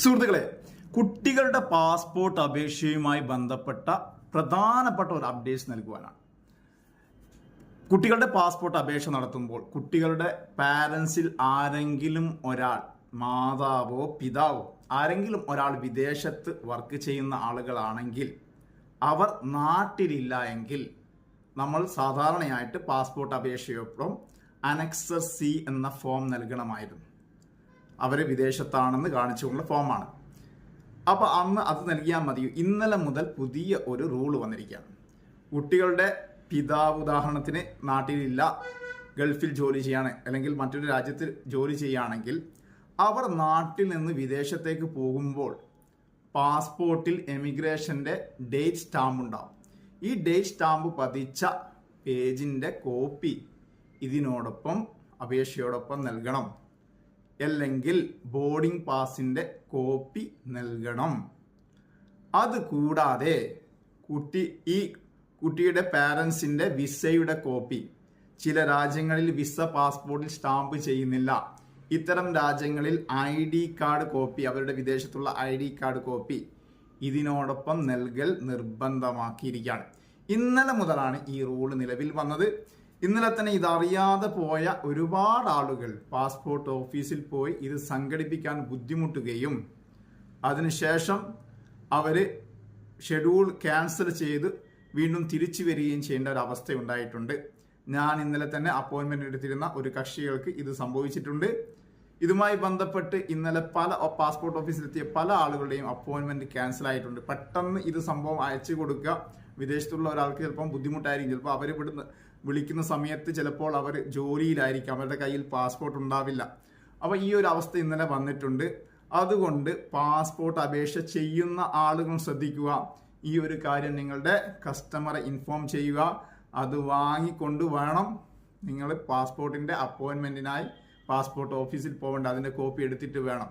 സുഹൃത്തുക്കളെ കുട്ടികളുടെ പാസ്പോർട്ട് അപേക്ഷയുമായി ബന്ധപ്പെട്ട പ്രധാനപ്പെട്ട ഒരു അപ്ഡേറ്റ്സ് നൽകുവാനാണ്. കുട്ടികളുടെ പാസ്പോർട്ട് അപേക്ഷ നടത്തുമ്പോൾ കുട്ടികളുടെ പാരൻസിൽ ആരെങ്കിലും ഒരാൾ മാതാവോ പിതാവോ ആരെങ്കിലും ഒരാൾ വിദേശത്ത് വർക്ക് ചെയ്യുന്ന ആളുകളാണെങ്കിൽ അവർ നാട്ടിലില്ല എങ്കിൽ നമ്മൾ സാധാരണയായിട്ട് പാസ്പോർട്ട് അപേക്ഷയൊപ്പം അനക്സർ സി എന്ന ഫോം നൽകണമായിരുന്നു. അവർ വിദേശത്താണെന്ന് കാണിച്ചുകൊണ്ടുള്ള ഫോമാണ്. അപ്പോൾ അന്ന് അത് നൽകിയാൽ മതി. ഇന്നലെ മുതൽ പുതിയ ഒരു റൂൾ വന്നിരിക്കുകയാണ്. കുട്ടികളുടെ പിതാവ് ഉദാഹരണത്തിന് നാട്ടിലില്ല ഗൾഫിൽ ജോലി ചെയ്യാണ് അല്ലെങ്കിൽ മറ്റൊരു രാജ്യത്ത് ജോലി ചെയ്യുകയാണെങ്കിൽ അവർ നാട്ടിൽ നിന്ന് വിദേശത്തേക്ക് പോകുമ്പോൾ പാസ്പോർട്ടിൽ എമിഗ്രേഷന്റെ ഡേറ്റ് സ്റ്റാമ്പ് ഉണ്ടാവും. ഈ ഡേറ്റ് സ്റ്റാമ്പ് പതിച്ച പേജിന്റെ കോപ്പി ഇതിനോടൊപ്പം അപേക്ഷയോടൊപ്പം നൽകണം. അല്ലെങ്കിൽ ബോർഡിംഗ് പാസിന്റെ കോപ്പി നൽകണം. അത് കൂടാതെ കുട്ടി ഈ കുട്ടിയുടെ പാരൻസിന്റെ വിസയുടെ കോപ്പി ചില രാജ്യങ്ങളിൽ വിസ പാസ്പോർട്ടിൽ സ്റ്റാമ്പ് ചെയ്യുന്നില്ല. ഇത്തരം രാജ്യങ്ങളിൽ ഐ ഡി കാർഡ് കോപ്പി അവരുടെ വിദേശത്തുള്ള ഐ ഡി കാർഡ് കോപ്പി ഇതിനോടൊപ്പം നൽകൽ നിർബന്ധമാക്കിയിരിക്കുകയാണ്. ഇന്നലെ മുതലാണ് ഈ റൂൾ നിലവിൽ വന്നത്. ഇന്നലെ തന്നെ ഇതറിയാതെ പോയ ഒരുപാട് ആളുകൾ പാസ്പോർട്ട് ഓഫീസിൽ പോയി ഇത് സംഘടിപ്പിക്കാൻ ബുദ്ധിമുട്ടുകയും അതിനുശേഷം അവർ ഷെഡ്യൂൾ ക്യാൻസൽ ചെയ്ത് വീണ്ടും തിരിച്ചു വരികയും ചെയ്യേണ്ട ഒരു അവസ്ഥ ഉണ്ടായിട്ടുണ്ട് ഞാൻ ഇന്നലെ തന്നെ അപ്പോയിൻമെന്റ് എടുത്തിരുന്ന ഒരു കക്ഷികൾക്ക് ഇത് സംഭവിച്ചിട്ടുണ്ട്. ഇതുമായി ബന്ധപ്പെട്ട് ഇന്നലെ പല പാസ്പോർട്ട് ഓഫീസിലെത്തിയ പല ആളുകളുടെയും അപ്പോയിൻമെന്റ് ക്യാൻസൽ ആയിട്ടുണ്ട് പെട്ടെന്ന് ഇത് സംഭവം അയച്ചു കൊടുക്കുക വിദേശത്തുള്ള ഒരാൾക്ക് ചിലപ്പം ബുദ്ധിമുട്ടായിരിക്കും. ചിലപ്പോൾ അവർ ഇവിടുന്ന് വിളിക്കുന്ന സമയത്ത് ചിലപ്പോൾ അവർ ജോലിയിലായിരിക്കും. അവരുടെ കയ്യിൽ പാസ്പോർട്ട് ഉണ്ടാവില്ല. അപ്പോൾ ഈ ഒരു അവസ്ഥ ഇന്നലെ വന്നിട്ടുണ്ട്. അതുകൊണ്ട് പാസ്പോർട്ട് അപേക്ഷ ചെയ്യുന്ന ആളുകൾ ശ്രദ്ധിക്കുക. ഈ ഒരു കാര്യം നിങ്ങളുടെ കസ്റ്റമറെ ഇൻഫോം ചെയ്യുക. അത് വാങ്ങിക്കൊണ്ട് വേണം നിങ്ങൾ പാസ്പോർട്ടിന്റെ അപ്പോയിൻമെന്റിനായി പാസ്പോർട്ട് ഓഫീസിൽ പോകേണ്ട. അതിന്റെ കോപ്പി എടുത്തിട്ട് വേണം.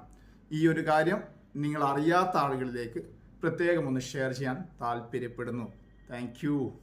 ഈ ഒരു കാര്യം നിങ്ങൾ അറിയാത്ത ആളുകളിലേക്ക് പ്രത്യേകം ഒന്ന് ഷെയർ ചെയ്യാൻ താല്പര്യപ്പെടുന്നു. Thank you.